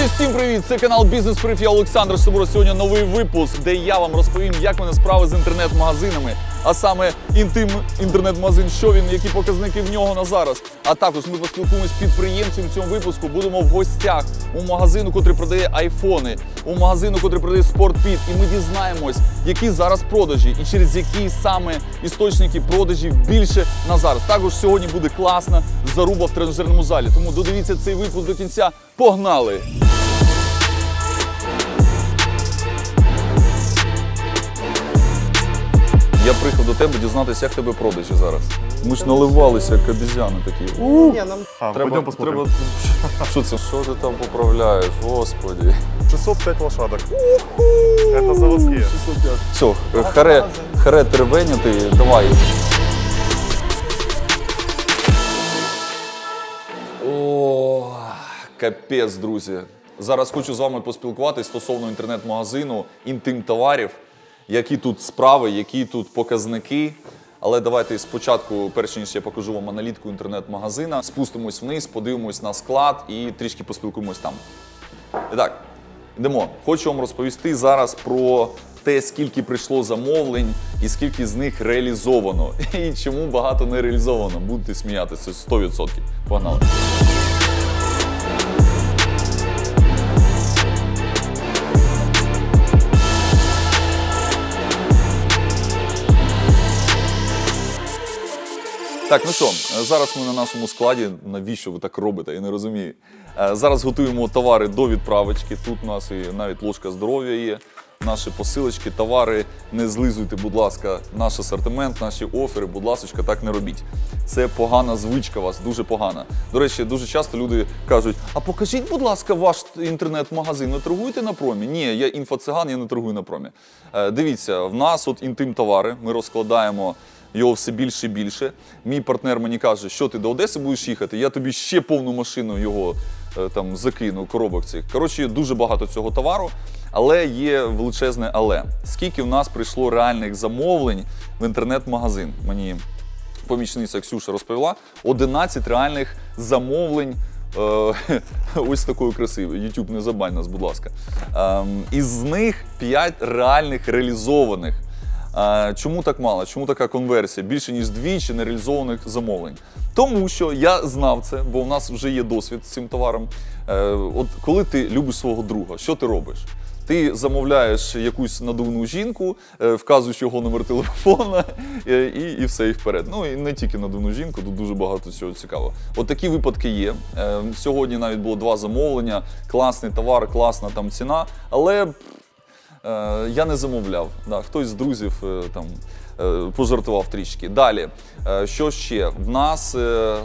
Друзі, всім привіт! Це канал Бізнес Прив. Я Олександр Собор. Сьогодні новий випуск, де я вам розповім, як мене справи з інтернет-магазинами, а саме інтим інтернет-магазин, що він, які показники в нього на зараз. А також ми поспілкуємося з підприємцем в цьому випуску. Будемо в гостях у магазину, котрий продає айфони, у магазину, котрий продає спортпіт. І ми дізнаємось, які зараз продажі і через які саме істочники продажів більше на зараз. Також сьогодні буде класна заруба в тренажерному залі. Тому додивіться цей випуск до кінця. Погнали! Я приїхав до тебе дізнатися, як тебе продажі зараз. Ми ж наливалися, як обізяни такі. Не, нам А, Треба, пойдем посмотрим. треба... Що це? Що ти там поправляєш? Господі. 605 лошадок. Это заводские. Все, харе, харе теревеняти, давай. О, капець, друзі. Зараз хочу з вами поспілкуватися стосовно інтернет-магазину, інтим товарів, які тут справи, які тут показники. Але давайте спочатку, перш ніж я покажу вам аналітику інтернет-магазина, спустимось вниз, подивимось на склад і трішки поспілкуємось там. І так, йдемо. Хочу вам розповісти зараз про те, скільки прийшло замовлень і скільки з них реалізовано. І чому багато не реалізовано. Будете сміятися 100%. Погнали. Так, ну що, зараз ми на нашому складі. Навіщо ви так робите? Я не розумію. Е, Зараз готуємо товари до відправочки. Тут у нас і навіть ложка здоров'я є. Наші посилочки, товари. Не злизуйте, будь ласка, наш асортимент, наші офери, будь ласка, так не робіть. Це погана звичка вас, дуже погана. До речі, дуже часто люди кажуть: а покажіть, будь ласка, ваш інтернет-магазин. Ви торгуєте на промі? Ні, я інфоциган, я не торгую на промі. Е, Дивіться, в нас от інтим товари. Ми розкладаємо його все більше і більше. Мій партнер мені каже, що ти до Одеси будеш їхати, я тобі ще повну машину його е, там закину, коробок цих. Коротше, дуже багато цього товару, але є величезне але. Скільки в нас прийшло реальних замовлень в інтернет-магазин? Мені помічниця Ксюша розповіла, 11 реальних замовлень. е, Ось такою красивою. YouTube не забань нас, будь ласка. Ем, Із них 5 реальних реалізованих. Чому так мало? Чому така конверсія? Більше ніж двічі нереалізованих замовлень. Тому що я знав це, бо у нас вже є досвід з цим товаром. Е, От коли ти любиш свого друга, що ти робиш? Ти замовляєш якусь надувну жінку, е, вказуєш його номер телефона е, і, і все, і вперед. Ну і не тільки надувну жінку, тут дуже багато цього цікавого. От такі випадки є. Сьогодні навіть було два замовлення, класний товар, класна там ціна, але я не замовляв. Да, хтось з друзів е, там е, пожартував трішки. Далі, е, що ще? В нас е,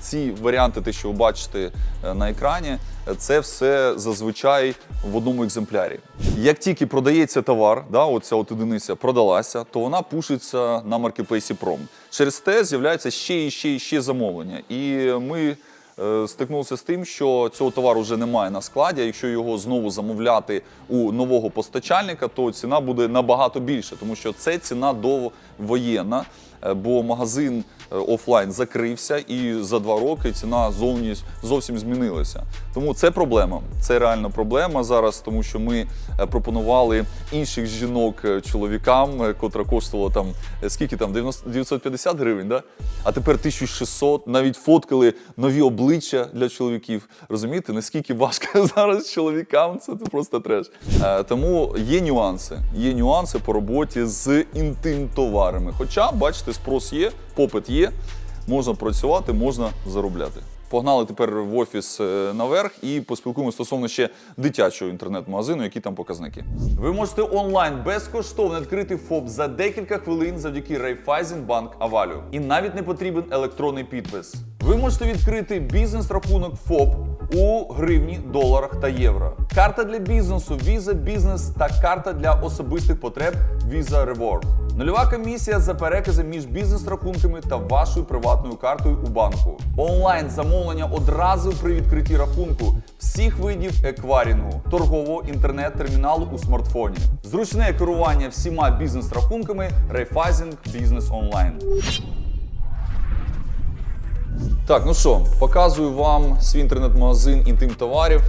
ці варіанти, те, що ви бачите е, на екрані, е, це все зазвичай в одному екземплярі. Як тільки продається товар, да, оця от одиниця продалася, то вона пушиться на маркетплейсі Пром. Через те з'являється ще і ще і ще замовлення. І ми е, стикнулися з тим, що цього товару вже немає на складі. а Якщо його знову замовляти у нового постачальника, то ціна буде набагато більше, тому що це ціна довоєнна, бо магазин е, офлайн закрився, і за два роки ціна зовні зовсім змінилася. Тому це проблема. Це реальна проблема зараз, тому що ми е, пропонували інших жінок е, чоловікам, котра коштувала там скільки там 90 950 гривень, да? а тепер 1600. Навіть фоткали нові обличчя для чоловіків. Розумієте, наскільки важко зараз чоловікам, це просто треш. Тому є нюанси. Є нюанси по роботі з інтим товарами. Хоча, бачите, спрос є, попит є, можна працювати, можна заробляти. Погнали тепер в офіс е, наверх і поспілкуємося стосовно ще дитячого інтернет-магазину, які там показники. Ви можете онлайн безкоштовно відкрити ФОП за декілька хвилин завдяки Raiffeisenbank Avalue. І навіть не потрібен електронний підпис. Ви можете відкрити бізнес-рахунок ФОП у гривні, доларах та євро. Карта для бізнесу Visa Business та карта для особистих потреб Visa Reward. Нульова комісія за перекази між бізнес-рахунками та вашою приватною картою у банку. Онлайн замовлення одразу при відкритті рахунку всіх видів екварінгу, торгового інтернет-терміналу у смартфоні. Зручне керування всіма бізнес-рахунками Raiffeisen Business Online. Так, ну що, показую вам свій інтернет-магазин інтим товарів.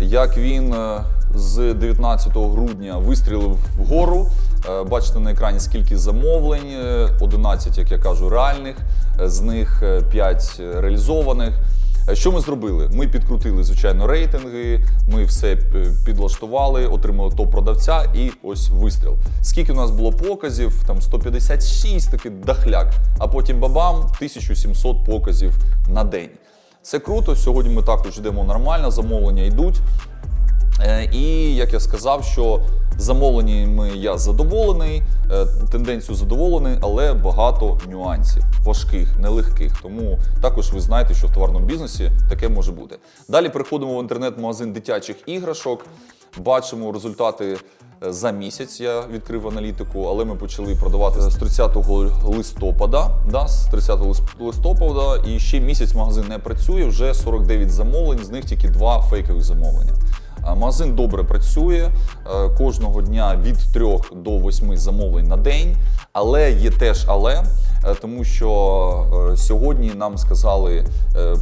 як він е, з 19 грудня вистрілив вгору. Е, Бачите на екрані скільки замовлень, е, 11, як я кажу, реальних, е, з них 5 реалізованих. Е, Що ми зробили? Ми підкрутили, звичайно, рейтинги, ми все е, підлаштували, отримали топ-продавця і ось вистріл. Скільки у нас було показів? Там 156, такий дахляк, а потім бабам 1700 показів на день. Це круто. Сьогодні ми також йдемо нормально, замовлення йдуть. Е, І як я сказав, що замовленнями я задоволений, е, тенденцію задоволений, але багато нюансів, важких, нелегких. Тому також ви знаєте, що в товарному бізнесі таке може бути. Далі переходимо в інтернет-магазин дитячих іграшок. Бачимо результати е, за місяць. Я відкрив аналітику, але ми почали продавати з 30 листопада. Да, з 30 листопада, і ще місяць магазин не працює. Вже 49 замовлень, з них тільки два фейкових замовлення. Магазин добре працює е, кожного дня від 3 до 8 замовлень на день. Але є теж але, е, тому що е, сьогодні нам сказали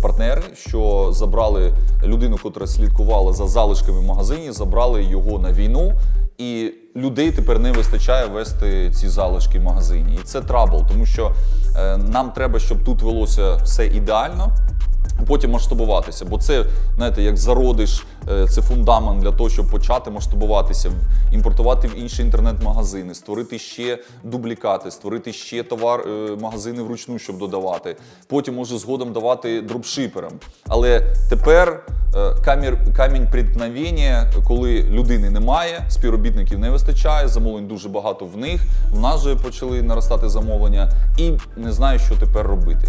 партнери, що забрали людину, яка слідкувала за залишками в магазині, забрали його на війну. І людей тепер не вистачає вести ці залишки в магазині. І це трабл, тому що нам треба, щоб тут велося все ідеально потім масштабуватися. Бо це, знаєте, як зародиш, е, це фундамент для того, щоб почати масштабуватися, імпортувати в інші інтернет-магазини, створити ще дублікати, створити ще товар, е, магазини вручну, щоб додавати. Потім може згодом давати дропшиперам. Але тепер е, камінь преткновення, коли людини немає, співробітників не вистачає, замовлень дуже багато в них. В нас же почали наростати замовлення, і не знаю, що тепер робити.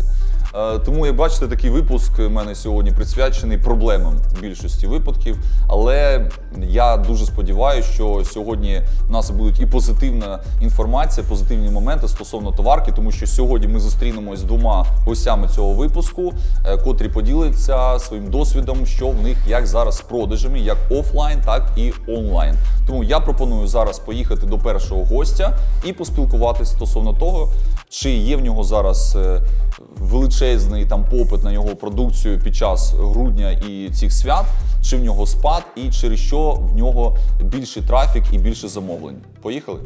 Е, Тому, як бачите, такий випуск у мене сьогодні присвячений проблемам в більшості випадків. Але я дуже сподіваюся, що сьогодні в нас будуть і позитивна інформація, позитивні моменти стосовно товарки, тому що сьогодні ми зустрінемось з двома гостями цього випуску, е, котрі поділяться своїм досвідом, що в них як зараз з продажами, як офлайн, так і онлайн. Тому я пропоную зараз поїхати до першого гостя і поспілкуватися стосовно того, чи є в нього зараз е, величезний там попит на його продукцію під час грудня і цих свят, чи в нього спад, і через що в нього більший трафік і більше замовлень. Поїхали?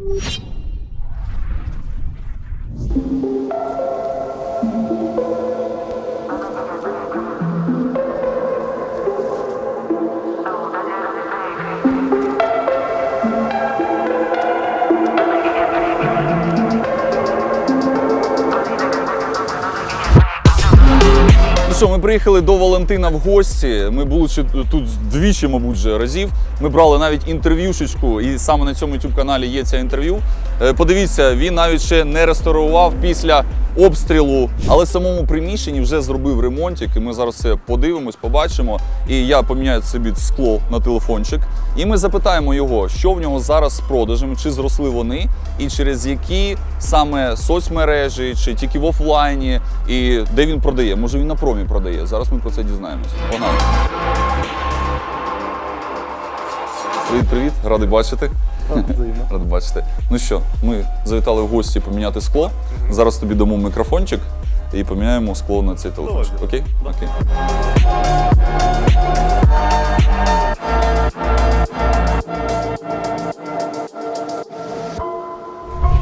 Що, ми приїхали до Валентина в гості. Ми були тут двічі, мабуть, вже разів. Ми брали навіть інтерв'юшечку, і саме на цьому youtube каналі є це інтерв'ю. Е, Подивіться, він навіть ще не реставрував після обстрілу, але самому приміщенні вже зробив ремонтик. І ми зараз це подивимось, побачимо. І я поміняю собі скло на телефончик. І ми запитаємо його, що в нього зараз з продажами, чи зросли вони, і через які саме соцмережі, чи тільки в офлайні, і де він продає. Може він на промі продає. Зараз ми про це дізнаємось. Погнали. Привіт, привіт, радий бачити. Радий бачити. Ну що, ми завітали в гості поміняти скло. Зараз тобі дамо мікрофончик і поміняємо скло на цей телефончик. Окей? Окей.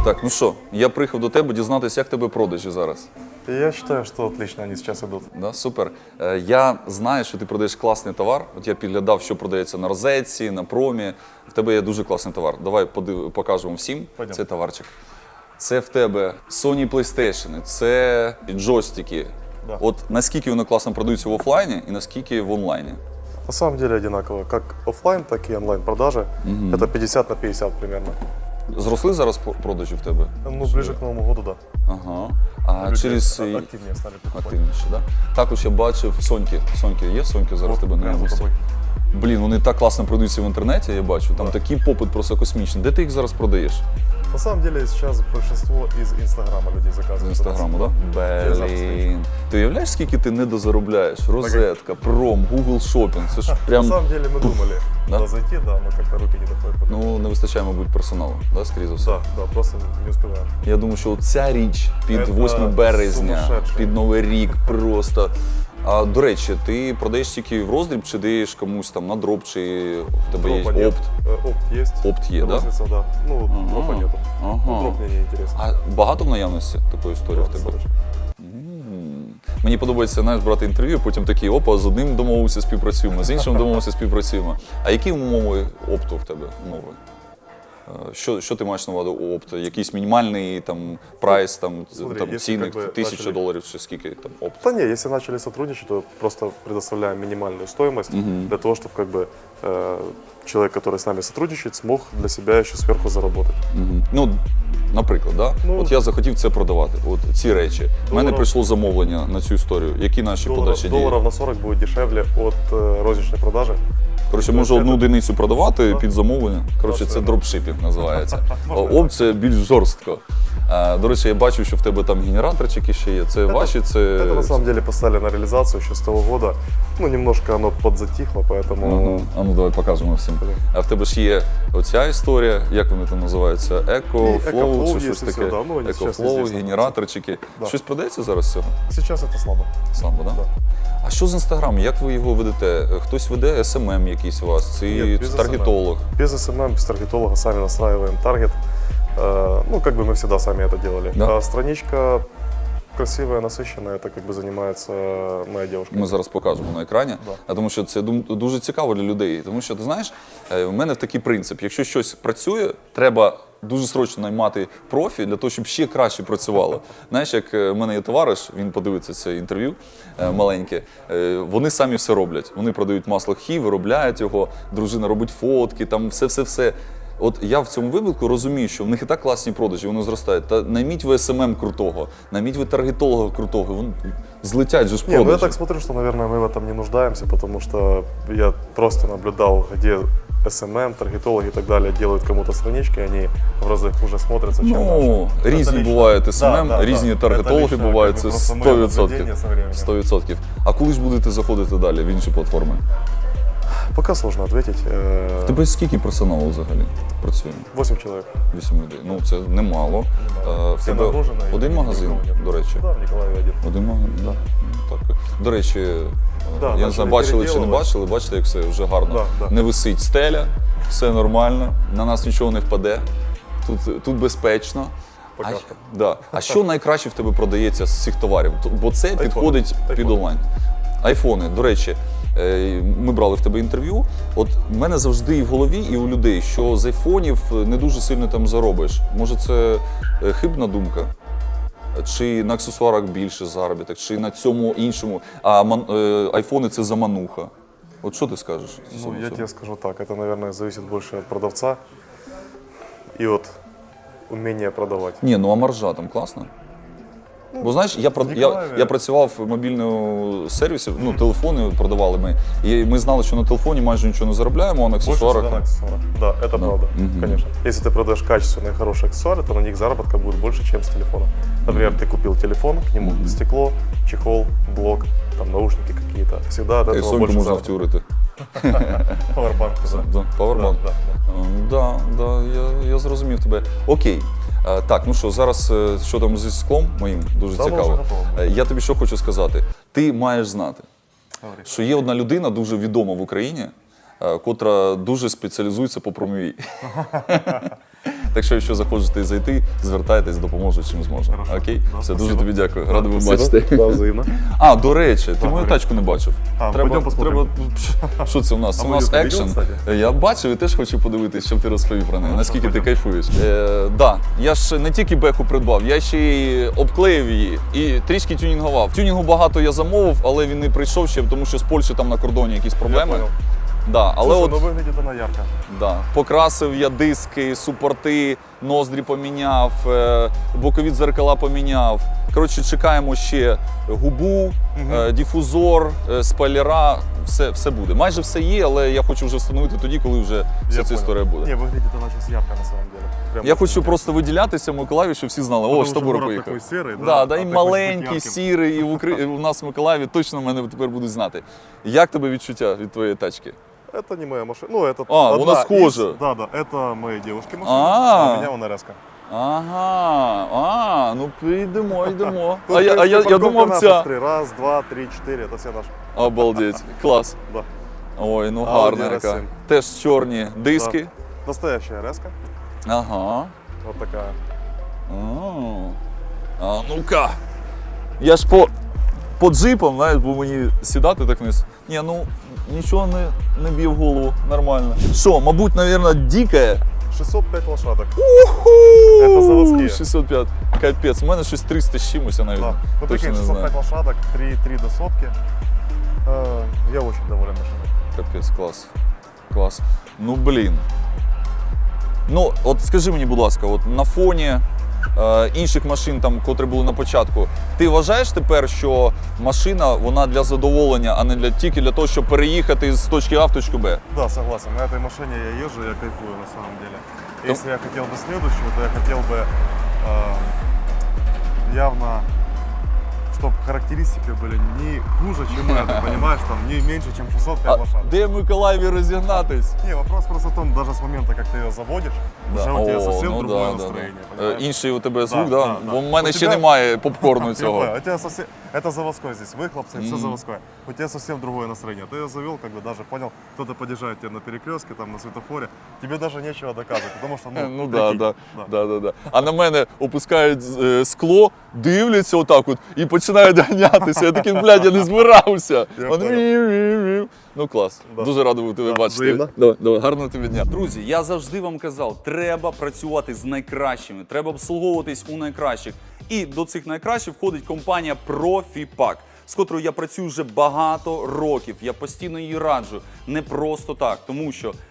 Так, ну що, я приїхав до тебе дізнатися, як тебе продажі зараз. Я считаю, что отлично они сейчас идут. Да, супер. Е, Я знаю, що ти продаєш класний товар. От я підглядав, що продається на розетці, на промі. В тебе є дуже класний товар. Давай подив... покажемо всім Пойдем. цей товарчик. Це в тебе Sony PlayStation, це джойстики. Да. От наскільки вони класно продаються в офлайні і наскільки в онлайні. На самом деле одинаково. Как офлайн, так и онлайн продажи. Это 50 на 50 примерно. Зросли зараз продажі в тебе? Ну, ближе к Новому году, да. Ага. А Люди через а- стали покупать. активніше, да? Також я бачив Соньки. Соньки є Соньки зараз О, тебе за місці? Блін, вони так класно продаються в інтернеті, я бачу. Там Да. такий попит просто космічний. Де ти їх зараз продаєш? На самом деле сейчас большинство из Инстаграма людей заказывают. З інстаграму, так? Да? Я завтра Блін. Ти уявляєш, скільки ти не дозаробляєш? Розетка, пром, Google Shopping. Це ж прям. На самом деле мы думали Да? туда зайти, да, но как-то руки не доходят. пока. Ну, не вистачає, мабуть, персоналу, да, скоріше за все. Да, да, просто не успеваем. Я думаю, що ця річ під Це 8 березня, сумасшедше. під Новий рік просто А до речі, ти продаєш тільки в роздріб, чи даєш комусь там на дроп, чи в тебе Дропа є нет. опт? Э, Опт есть. Опт є, так? Да? Розница, да. Ну, дропа нету. Ага. Ну, дроп мне не интересно. А багато в наявності такої історії в тебе? Мені подобається знаєш, брати інтерв'ю, потім такий опа, з одним домовився, співпрацюємо, з іншим домовився, співпрацюємо. А які умови опту в тебе умови? Е, Що, що ти маєш на увазі у опту? Якийсь мінімальний там прайс, там, Смотри, там якщо цінник как бы тисяча начали- доларів чи скільки там опт? Да не, если начали сотрудничать, то просто предоставляем минимальную стоимость для того, чтобы как бы э, человек, который с нами сотрудничает, смог для себя еще сверху заработать. Мгм. Ну, наприклад, да? Ну, от я захотів це продавати. От ці речі. У мене Доларів- прийшло замовлення на цю історію. Які наші Долларов, подальші дії? долларов на 40 будет дешевле от э, розничной продажи. Коротше, То можу есть одну это- одиницю продавати Да. під замовлення. Коротше, Да, це все. дропшипінг називається. Можна Опт це більш жорстко. Е, До речі, я бачу, що в тебе там генераторчики ще є. Це ваші, це. Это на самом деле поставили на реализацию еще с того года. Ну, немножко оно подзатихло, поэтому... Ага. А ну давай покажемо всім. А в тебе ж є оця історія, як вони там називаються? Еко, І флоу EcoFlow чи є, щось і таке. все, да. Ну, вони щас Екофлоу, везде генераторчики. Да. Щось продається зараз з цього? Сейчас это слабо. Слабо, да? Да. А що з інстаграм? Як ви його ведете? Хтось веде СММ якийсь у вас, чи Ні, без таргетолог? Без СММ, без таргетолога сами настраиваем таргет. Э, Ну, как бы мы всегда сами это делали. Да. А страничка красивая, насыщенная, это как бы занимается моя девушка. Ми зараз покажемо на екрані, Да. а тому що це дум- дуже цікаво для людей. Тому що ти знаєш, е, в мене такий принцип: якщо щось працює, треба дуже срочно наймати профі для того, щоб ще краще працювало. Знаєш, як е, в мене є товариш, він подивиться це інтерв'ю е, маленьке. е, Вони самі все роблять. Вони продають масло хі, виробляють його, дружина робить фотки, там все, все, все. От я в цьому випадку розумію, що в них і так класні продажі, вони зростають. Та найміть ви СММ крутого, найміть ви таргетолога крутого, вони злетять же ж Не, ну я так смотрю, что, наверное, мы в этом не нуждаемся, потому что я просто наблюдал, где SMM, таргетологи и так далее делают кому-то странички, они в разы хуже смотрятся, чем Ну, наши. різні Это лично- бувають Да, СММ, да, різні да. таргетологи Это лично, бувають, как це бы, просто моє 100%. наблюдение со временем. 100%. А коли ж будете заходити далі в інші платформи? Пока сложно ответить. Э, В тебе скільки персоналу взагалі працює? 8 человек. Вісім людей. Ну це немало. Е, В тебе один магазин, до речі. Да, в Николаеве один. Один магазин, да. Так. До речі, е, Да, я не знаю, бачили чи не бачили, бачите, як все вже гарно. Да, да. Не висить стеля, все нормально, на нас нічого не впаде. Тут, тут безпечно. А, да. а що найкраще в тебе продається з цих товарів? Бо це підходить під онлайн. Айфони, до речі, е, ми брали в тебе інтерв'ю. От в мене завжди і в голові, і у людей, що з айфонів не дуже сильно там заробиш. Може, це е, хибна думка? Чи на аксесуарах більше заробіток, чи на цьому іншому. А е, айфони це замануха. От що ти скажеш? Ну, я тебе скажу так, это, наверное, зависит больше от продавца и от умения продавать. Ні, ну а маржа там класна. Бо знаєш, я, прод- я, Ніколаєві- я працював в мобільному сервісі, ну телефони продавали ми. І ми знали, що на телефоні майже нічого не заробляємо, а на Больше аксесуарах. всегда на аксессуарах. Да, это правда, конечно. Если ты продаешь качественные, хорошие аксессуары, то на них заработка будет больше, чем с телефона. Например, ты купил телефон, к нему стекло, чехол, блок, там наушники какие-то. Всегда от І этого Соньку больше можна заработка. втюрити. Пауэрбанк, да. Да, Powerbank. Да, да, Е, Да, да, я, я зрозумів тебе. Окей. Е, Так, ну що, зараз е, що там зі склом моїм дуже Та цікаво. Е, Я тобі що хочу сказати. Ти маєш знати, Говори. що є одна людина дуже відома в Україні, котра дуже спеціалізується по промовій. Так що, якщо захочете зайти, звертайтесь, допоможу чим зможу. Окей? Все, дуже тобі дякую. Радий вас бачити. А, до речі, ти мою тачку не бачив. Треба, треба... Що це у нас? У нас екшен. Я бачив і теж хочу подивитися, щоб ти розповів про неї. Наскільки ти кайфуєш. Е, да, я ж не тільки беху придбав, я ще й обклеїв її і трішки тюнінгував. Тюнінгу багато я замовив, але він не прийшов ще, тому що з Польщі там на кордоні якісь проблеми. понял. Да, але Слушай, от ну выглядит она ярко. Да. Покрасив я диски, супорти, ноздрі поміняв, е, бокові дзеркала поміняв. Коротше, чекаємо ще губу, е, діфузор, е, спойлера. Все, все буде. Майже все є, але я хочу вже встановити тоді, коли вже вся Я ця понял. історія буде. Не, выглядит она сейчас ярко на самом деле. Прям Я очень хочу ярко. просто виділятися в Миколаєві, щоб всі знали, о, Потому з что тобою город поїхав. такой серый, да, Да, да, а і ты хочешь быть маленький, ярким. сірий, і в Укра... у нас в Миколаєві точно мене тепер будуть знати. Як тебе відчуття від твоєї тачки? Это не моя машина. Ну, это А, одна у нас схожа. из- Да, да, это моей девушки машина, А. а у меня вон РСка. Ага, а, ну йдемо, йдемо. Тут, А я, в а я, принципе, я парковка думав наша, ця. смотри, Раз, два, три, четыре, это все наши. Обалдеть, клас. Да. Ой, ну Audi гарна яка. RS7. Теж чорні диски. Настоящая резка. Ага. Вот такая. А, а ну-ка. Я ж по, по джипам, знаєш, бо мені сідати так вниз. Ні, ну нічого не, не б'є в голову, нормально. Що, мабуть, мабуть, дикає. 605 лошадок. Це заводські. 605. Капець, у мене щось 300 з чимось, я навіть Да. Вот точно знаю. 605 лошадок, 3, 3 до сотки. Э, Я очень доволен машиной. Капець, клас. Клас. Ну блін. Ну, от скажи мені, будь ласка, от на фоні інших машин, там, котрі були на початку, ти вважаєш тепер, що машина вона для задоволення, а не для тільки для того, щоб переїхати з точки А в точку Б? Да, согласен. На этой машине я езжу, я кайфую на самом деле. То- Если я хотел бы следующую, то я хотел бы э, явно, чтобы характеристики были не хуже, чем это, понимаешь, там не меньше, чем 605 А лошадок. де в Миколаєві розігнатись? Не, вопрос просто в том, даже с момента, как ты ее заводишь, уже у тебя О, совсем ну другое да, да, да. настроение. Е, понимаешь? Інший у тебе звук, Да, да? да, да. Бо в мене У ще тебе- немає попкорну Я цього. понял. У тебя совсем... Это заводской здесь, выхлопцы, все Мгм. заводское. У тебя совсем другое настроение. Ты ее завел, как бы даже понял, кто-то подъезжает тебе на перекрестке, там на светофоре. Тебе даже нечего доказывать, потому что, ну, Ну да, прикинь, да, да, да, да. А на мене опускають е, скло, дивляться отак от і Починають ганятися. Я такий, блядь, я не збирався. Я Вони понял. вів-вів-вів. Ну клас. Да. Дуже радий був тебе Да, бачити. взаємно. Давай, давай, гарного тобі дня. Друзі, я завжди вам казав, треба працювати з найкращими, треба обслуговуватись у найкращих. І до цих найкращих входить компанія ProfiPack, з котрою я працюю вже багато років. Я постійно її раджу. Не просто так, тому що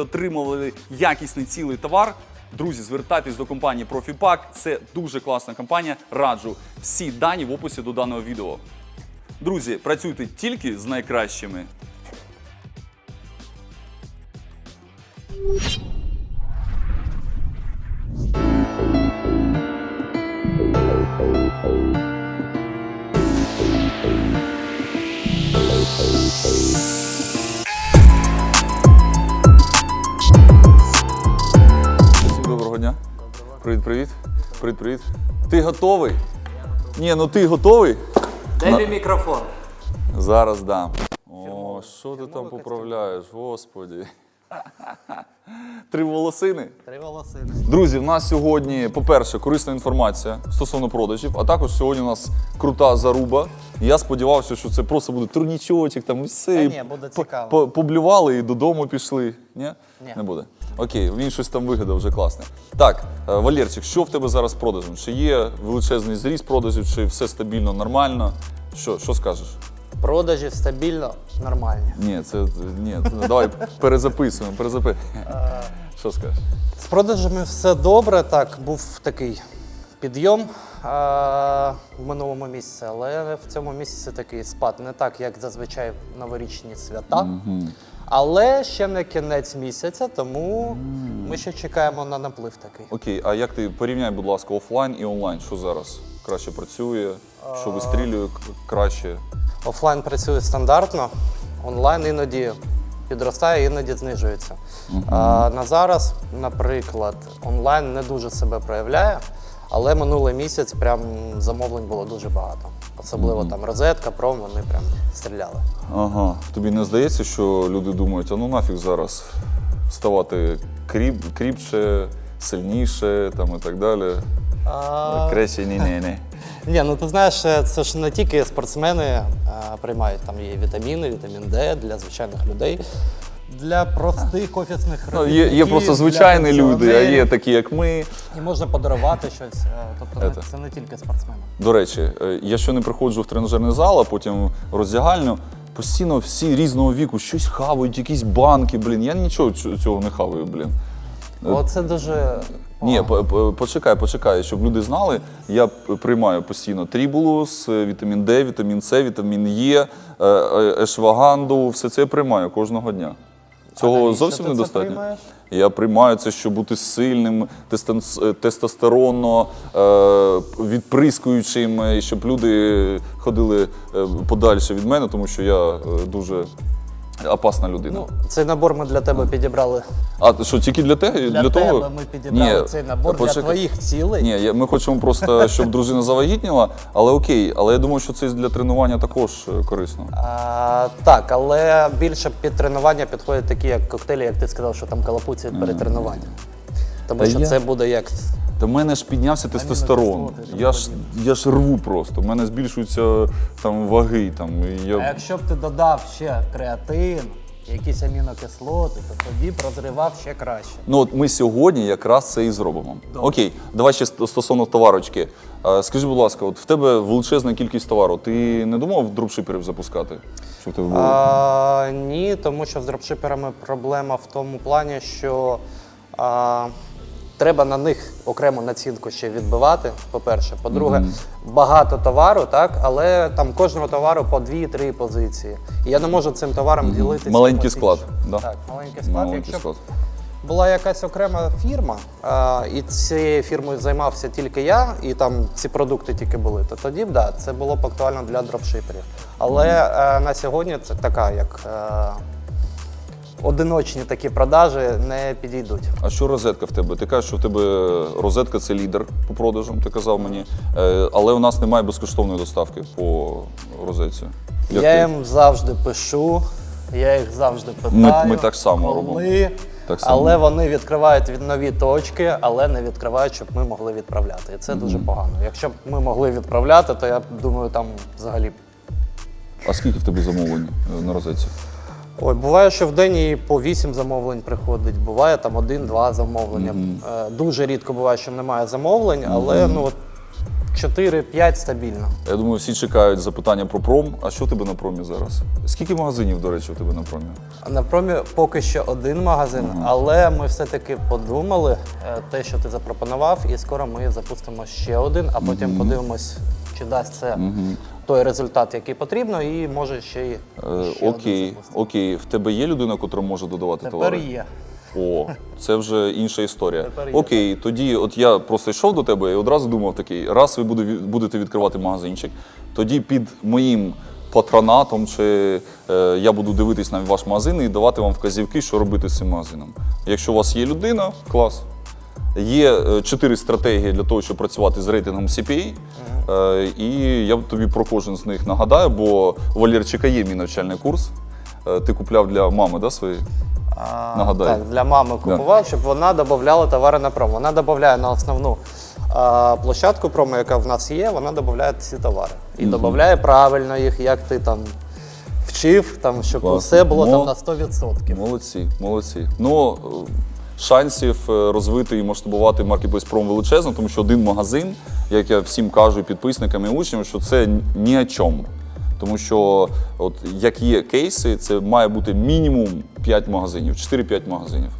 отримували якісний цілий товар. Друзі, звертайтесь до компанії ProfiPack. Це дуже класна компанія. Раджу всі дані в описі до даного відео. Друзі, працюйте тільки з найкращими. Всім Привіт, привіт. Привіт, привіт. Ти готовий? Ні, ну ти готовий? Дай мій мікрофон. Зараз дам. О, що ти там поправляєш, господі. Три волосини. Три волосини. Друзі, в нас сьогодні, по-перше, корисна інформація стосовно продажів, а також сьогодні у нас крута заруба. Я сподівався, що це просто буде турнічочок, там і все. Та ні, буде цікаво. по- Поблювали і додому пішли. Ні? Ні. Не буде. Окей, він щось там вигадав вже класне. Так, е, Валерчик, що в тебе зараз з продажем? Чи є величезний зріст продажів, чи все стабільно, нормально? Що, що скажеш? Продажі стабільно нормальні. Ні, це ні, це- давай перезаписуємо, перезаписуємо. Що скажеш? З продажами все добре. Так, був такий підйом а, в минулому місяці, але в цьому місяці такий спад. Не так, як зазвичай новорічні свята. Але ще не кінець місяця, тому ми ще чекаємо на наплив такий. Окей, а як ти порівняй, будь ласка, офлайн і онлайн? Що зараз краще працює? Що вистрілює к- краще? Офлайн працює стандартно, онлайн іноді підростає, іноді знижується. А, на зараз, наприклад, онлайн не дуже себе проявляє, але минулий місяць прям замовлень було дуже багато. Особливо там розетка, пром, вони прям стріляли. Ага. Тобі не здається, що люди думають, а ну нафіг зараз ставати кріп, кріпше, сильніше там і так далі. А, Краще ні ні ну ти знаєш, е, це ж не тільки спортсмени а, приймають, там є вітаміни, вітамін Д для звичайних людей. Для простих офісних Ну, є, є просто звичайні люди, а є такі, як ми. І можна подарувати щось. е, Тобто Це. не тільки спортсмени. До речі, е, я що не приходжу в тренажерний зал, а потім роздягальню, постійно всі різного віку щось хавають, якісь банки, блін. Я нічого цього не хаваю, блін. Оце дуже. Ні, по- по- почекай, почекай, щоб люди знали. Я п- приймаю постійно трібулус, е, вітамін Д, вітамін С, вітамін Е, е, е, ешваганду, все це я приймаю кожного дня. Цього навіщо зовсім ти це недостатньо. приймаєш? Я приймаю це, щоб бути сильним, е, тестостеронно, е, відприскуючим, е, і щоб люди ходили е, подальше від мене, тому що я е, дуже опасна людина. Ну, цей набор ми для тебе підібрали. а що, тільки для тебе? Для, того? тебе ми підібрали Ні, цей набор для твоїх цілей. Ні, я- ми хочемо просто, щоб дружина завагітніла, але окей. Але я думаю, що це для тренування також е, корисно. А, так, але більше під тренування підходять такі, як коктейлі, як ти сказав, що там калапуці перед тренуванням. Тому Та що я- це буде як Та в мене ж піднявся тестостерон. Я ж, я ж рву просто. У мене збільшуються там ваги. Там, і А я... якщо б ти додав ще креатин, якісь амінокислоти, то тоді б розривав ще краще. Ну от ми сьогодні якраз це і зробимо. Окей, давай ще ст- стосовно товарочки. Е, Скажи, будь ласка, от в тебе величезна кількість товару. Ти не думав дропшиперів запускати? Що в тебе було? А, ні, тому що з дропшиперами проблема в тому плані, що а, треба на них окрему націнку ще відбивати. По-перше, по-друге, багато товару, так, але там кожного товару по 2-3 позиції. І я не можу цим товаром ділитися. Маленький склад, да? Так, маленький склад. Маленький Якщо склад. була якась окрема фірма, а, і цією фірмою займався тільки я, і там ці продукти тільки були, то тоді б да, це було б актуально для дропшиперів. Але е, на сьогодні це така, як е, одиночні такі продажі не підійдуть. А що розетка в тебе? Ти кажеш, що в тебе розетка це лідер по продажам, ти казав мені. Е, Але у нас немає безкоштовної доставки по розетці. Як я ти? їм завжди пишу, я їх завжди питаю. Ми- ми так само коли, робимо. Так само. Але вони відкривають від нові точки, але не відкривають, щоб ми могли відправляти. І це дуже погано. Якщо б ми могли відправляти, то я думаю, там взагалі. А скільки в тебе замовлень е, на розетці? Ой, буває, що в день і по 8 замовлень приходить, буває там один-два замовлення. Е, Дуже рідко буває, що немає замовлень, але ну от 4-5 стабільно. Я думаю, всі чекають запитання про пром. А що в тебе на промі зараз? Скільки магазинів, до речі, у тебе на промі? На промі поки що один магазин, але ми все-таки подумали е, те, що ти запропонував, і скоро ми запустимо ще один, а потім подивимось, чи дасть це той результат, який потрібно, і може ще й Е, ще один окей, окей. В тебе є людина, яка може додавати Тепер товари? є. О, це вже інша історія. Тепер є, Окей, тоді от я просто йшов до тебе і одразу думав такий: раз ви буде- будете відкривати магазинчик, тоді під моїм патронатом, чи е, я буду дивитись на ваш магазин і давати вам вказівки, що робити з цим магазином. Якщо у вас є людина, клас. Є е, чотири стратегії для того, щоб працювати з рейтингом CPA. Е, І я тобі про кожен з них нагадаю, бо у Валерчика є мій навчальний курс. Е, Ти купляв для мами, да, своєї? Нагадай. Так, для мами купував, щоб вона додавала товари на промо. Вона додає на основну площадку промо, яка в нас є, вона додає ці товари. І додає правильно їх, як ти там вчив, там, щоб Класно. все було Ну, там на 100%. Молодці, молодці. Ну, шансів е, розвити і масштабувати Marketplace Prom величезно, тому що один магазин, як я всім кажу, підписникам і учням, що це ні о чому. Тому що, от як є кейси, це має бути мінімум 5 магазинів, 4-5 магазинів.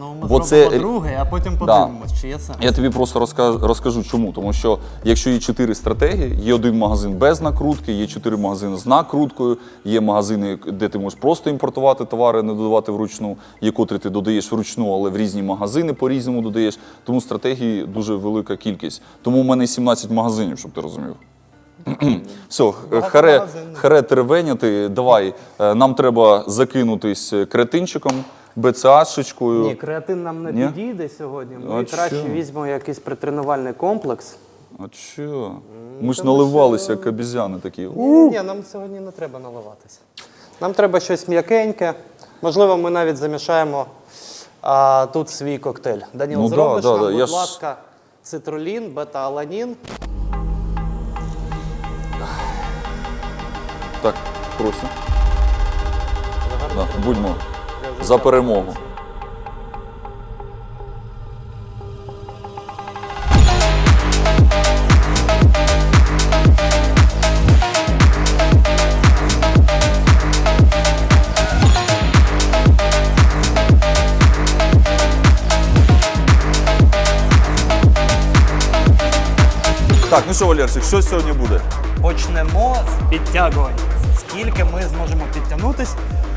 Ну, ми Бо зробимо це- другий, а потім Да. чи є сенс. Я тобі просто розкажу, розкажу чому. Тому що якщо є чотири стратегії, є один магазин без накрутки, є чотири магазини з накруткою, є магазини, де ти можеш просто імпортувати товари, не додавати вручну, є котрі ти додаєш вручну, але в різні магазини по-різному додаєш. Тому стратегії дуже велика кількість. Тому в мене 17 магазинів, щоб ти розумів. Все, харе, харе теревеняти, давай. Е, Нам треба закинутись кретинчиком, БЦАшечкою. Ні, креатин нам не Ні? підійде сьогодні. А Ми краще чо? візьмемо якийсь притренувальний комплекс. А що? Ми ж наливалися, як обізяни такі. Ні, ні, нам сьогодні не треба наливатися. Нам треба щось м'якеньке. Можливо, ми навіть замішаємо а, тут свій коктейль. Даніл, Ну да, зробиш да, нам, да, будь я ж- ласка, цитрулін, бета-аланін. Так, прошу. Да, будьмо за перемогу. Так, ну що, Валерчик, що сьогодні буде? Почнемо з підтягувань. Скільки ми зможемо підтягнутись?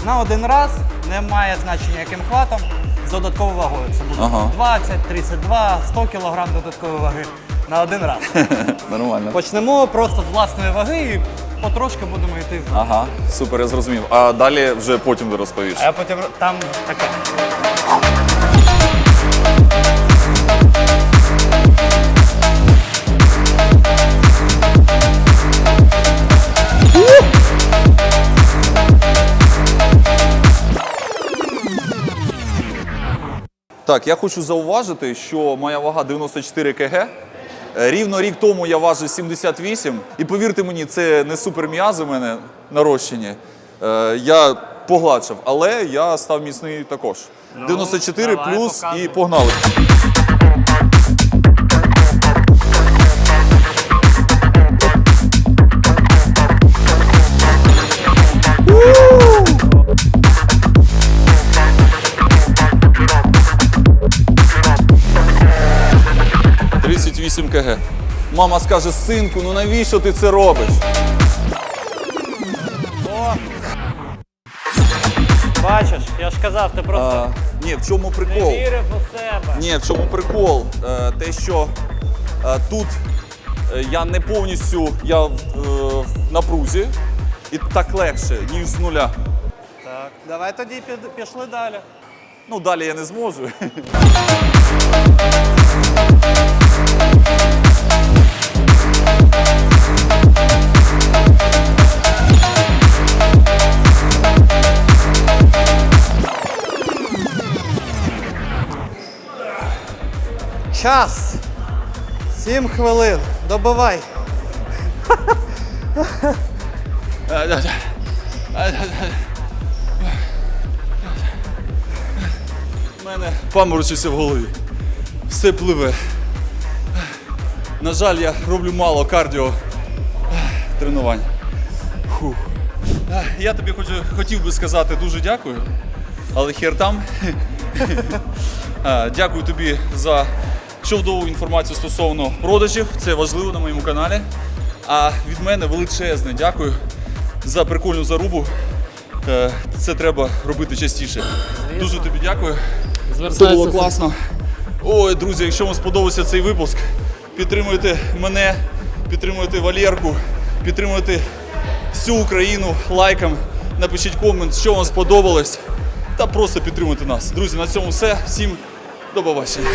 На один раз, не має значення яким хватом, з додатковою вагою. Це буде Ага. 20, 32, 100 кг додаткової ваги на один раз. Нормально. Почнемо просто з власної ваги і потрошки будемо йти. Ага, супер, я зрозумів. А далі вже потім розповіш. А я потім там таке. Так, я хочу зауважити, що моя вага 94 кг. Е, Рівно рік тому я важив 78. І повірте мені, це не суперм'язи в мене нарощені. Е, Я погладшав, але я став міцний також. 94 плюс і погнали. – 38. Мама скаже, синку, ну навіщо ти це робиш? Бачиш, я ж казав, ти просто А, ні, в чому прикол? вірив у себе. Ні, в чому прикол? Е, те, що е, тут е, я не повністю я в, е, в напрузі, і так легше, ніж з нуля. Так, давай тоді під- пішли далі. Ну, далі я не зможу. Час. Сім хвилин. Добивай. У мене паморочиться в голові. Все пливе. На жаль, я роблю мало кардіо тренувань. Фух. Я тобі хочу, хотів би сказати дуже дякую, але хер там. Дякую тобі за чудову інформацію стосовно продажів. Це важливо на моєму каналі. А від мене величезне дякую за прикольну зарубу. Е, Це треба робити частіше. Дуже тобі дякую. Це було класно. Ой, друзі, якщо вам сподобався цей випуск, підтримуйте мене, підтримуйте Валерку, підтримуйте всю Україну лайком. Напишіть комент, що вам сподобалось, та просто підтримуйте нас. Друзі, на цьому все. Всім до побачення.